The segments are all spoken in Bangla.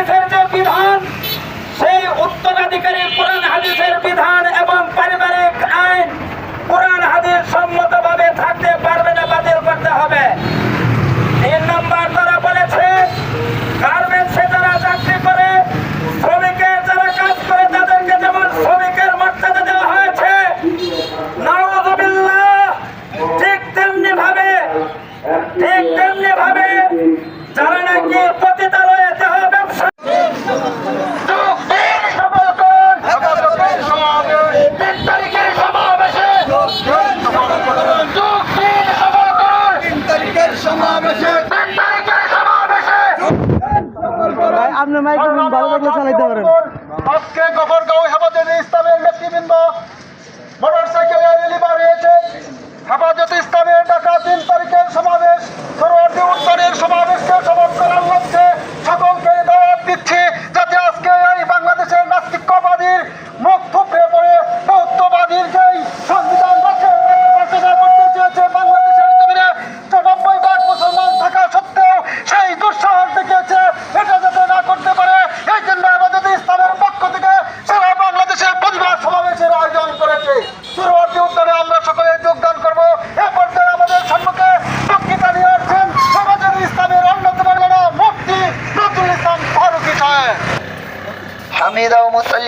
হাদিসের যে বিধান সেই আপনি মাইক্রোফোন ভালো থাকলে চালাইতে পারেন। আজকে গফরগাঁও হেফাজতে ইসলামের নেতৃবৃন্দ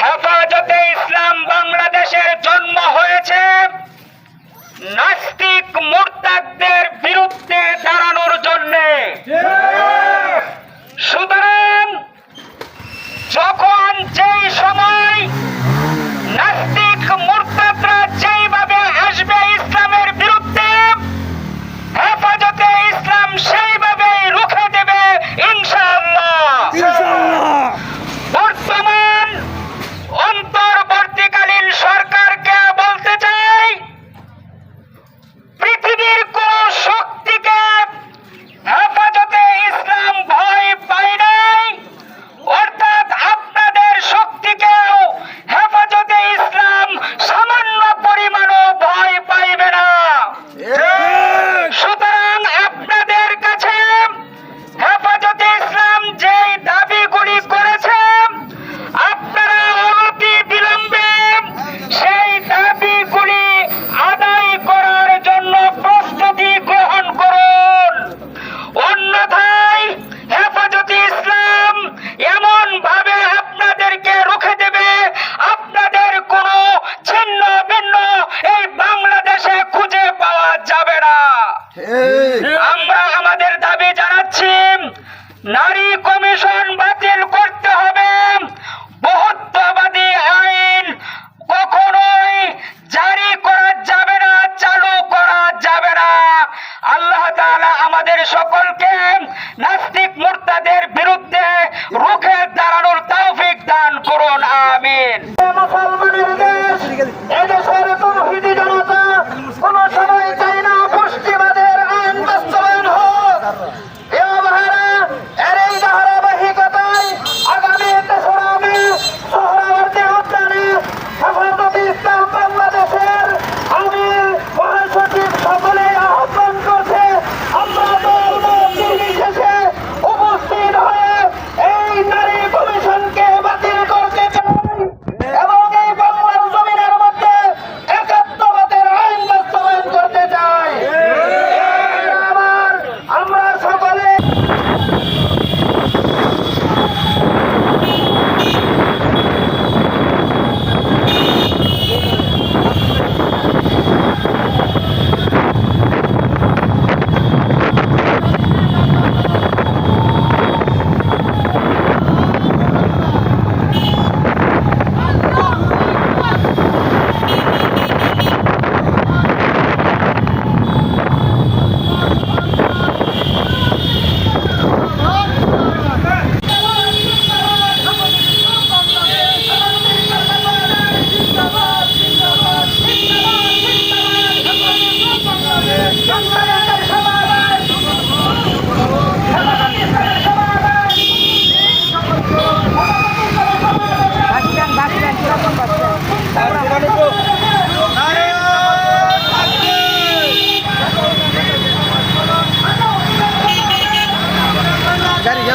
হেফাজতে ইসলাম বাংলাদেশের জন্ম হয়েছে নাস্তিক মোর্তাকদের বিরুদ্ধে দাঁড়ানোর জন্য। সুতরাং যখন যে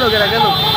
গেল গেল গেল।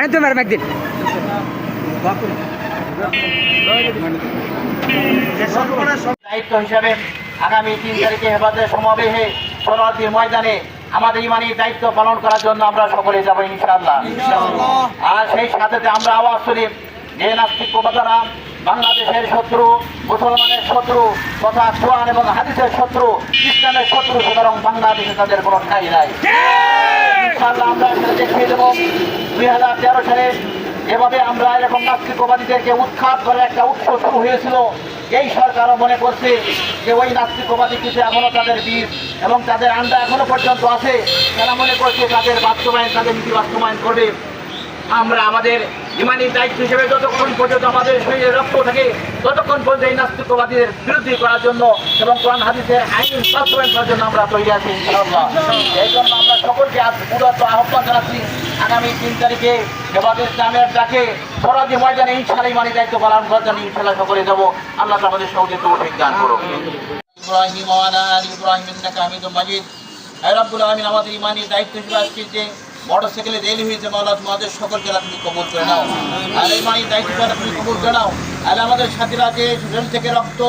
মানে তো ম্যাডাম একদিন। দায়িত্ব হিসাবে আগামী তিন তারিখে হেফাজতের সমাবেশে সরাতি ময়দানে আমাদের ইমানি দায়িত্ব পালন করার জন্য আমরা সকলে যাব ইনশাআল্লাহ। আর সেই সাথে আমরা আওয়াজ তুলি যে নাস্তিক নাস্তিকতারা বাংলাদেশের শত্রু মুসলমানের শত্রু তথা কোরআন এবং হাদিসের শত্রু ইসলামের শত্রু সুতরাং বাংলাদেশে তাদের কোনো ঠাঁই নাই। ইনশাআল্লাহ আমরা দেখিয়ে দেবো। দুই হাজার তেরো সালে এভাবে আমরা এরকম নাস্তিকবাদীদেরকে উৎখাত করে একটা উৎস শুরু হয়েছিল। এই সরকারও মনে করছে যে ওই নাস্তিকবাদী কিছু এখনও তাদের বীর এবং তাদের আন্ডা এখনও পর্যন্ত আছে। তারা মনে করছে তাদের বাস্তবায়ন, তাদের নীতি বাস্তবায়ন করবে। আমরা আমাদের ইমানি দায়িত্ব হিসেবে যতক্ষণ পর্যন্ত আমাদের শরীরে রক্ত থাকে, ততক্ষণ পর্যন্ত এই নাস্তিকবাদীদের বিরোধী করার জন্য এবং কোরআন হাদিসের আইন বাস্তবায়ন করার জন্য আমরা তৈরি আছি এই জন্য আমরা সকলকে আজ মূলত আহ্বান জানাচ্ছি, আগামী তিন তারিখে হেফাজত ইসলামের ডাকে সরাজি ময়দানে ইনশাআল্লাহ ইমানি দায়িত্ব পালন করার জন্য ইনশাআল্লাহ সকলে যাব। আল্লাহ আমাদের সঙ্গে তৌফিক দান করুন ইব্রাহিম ইব্রাহিম ইন্নাকা হামিদুম মাজিদ। আলামিন, আমাদের ইমানি দায়িত্ব হিসেবে আজকে যে মোটরসাইকেলে রেলি হয়েছে মাওলা, তোমাদের সকলকে তুমি কবুল করে নাও। আর এই মানি দায়িত্ব আল্লাহ তুমি কবুল করে নাও। আর আমাদের সাথীরা যে শরীর থেকে রক্ত,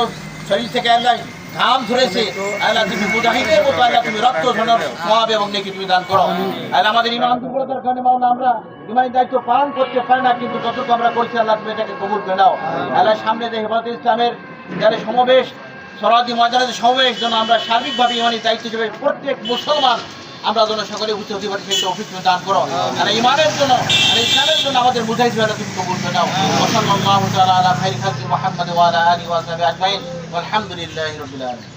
শরীর থেকে আল্লাহ ঘাম ধরেছে আল্লাহ তুমি মুজাহিদের মতো আল্লাহ তুমি রক্ত ঝরানোর সওয়াব এবং নেকি তুমি দান করো। আর আমাদের ইমান দুর্বলতার কারণে মাওলা, আমরা ইমানি দায়িত্ব পালন করতে পারি না, কিন্তু যতটুকু আমরা করছি, আল্লাহ তুমি এটাকে কবুল করে নাও। আল্লাহ সামনে যে হেফাজত ইসলামের যারা সমাবেশ, সরাদি ময়দানের সমাবেশ, যেন আমরা সার্বিকভাবে ইমানি দায়িত্ব হিসেবে প্রত্যেক মুসলমান আমরা যেন সকলে উচ্চ হতে পারি সেই তৌফিক দান করো। আর ইমানের জন্য, আর ইসলামের জন্য আমাদের মুজাহিদ ভাইরা তুমি কবুল করে নাও। ওসল্লাল্লাহু সাল্লাল্লাহু তাআলা আলা খাইরি খালকি মুহাম্মদ ওয়া আলা আলিহি ওয়া সাহবিহি আজমাইন। ওয়ালহামদুলিল্লাহি রাব্বিল আলামিন।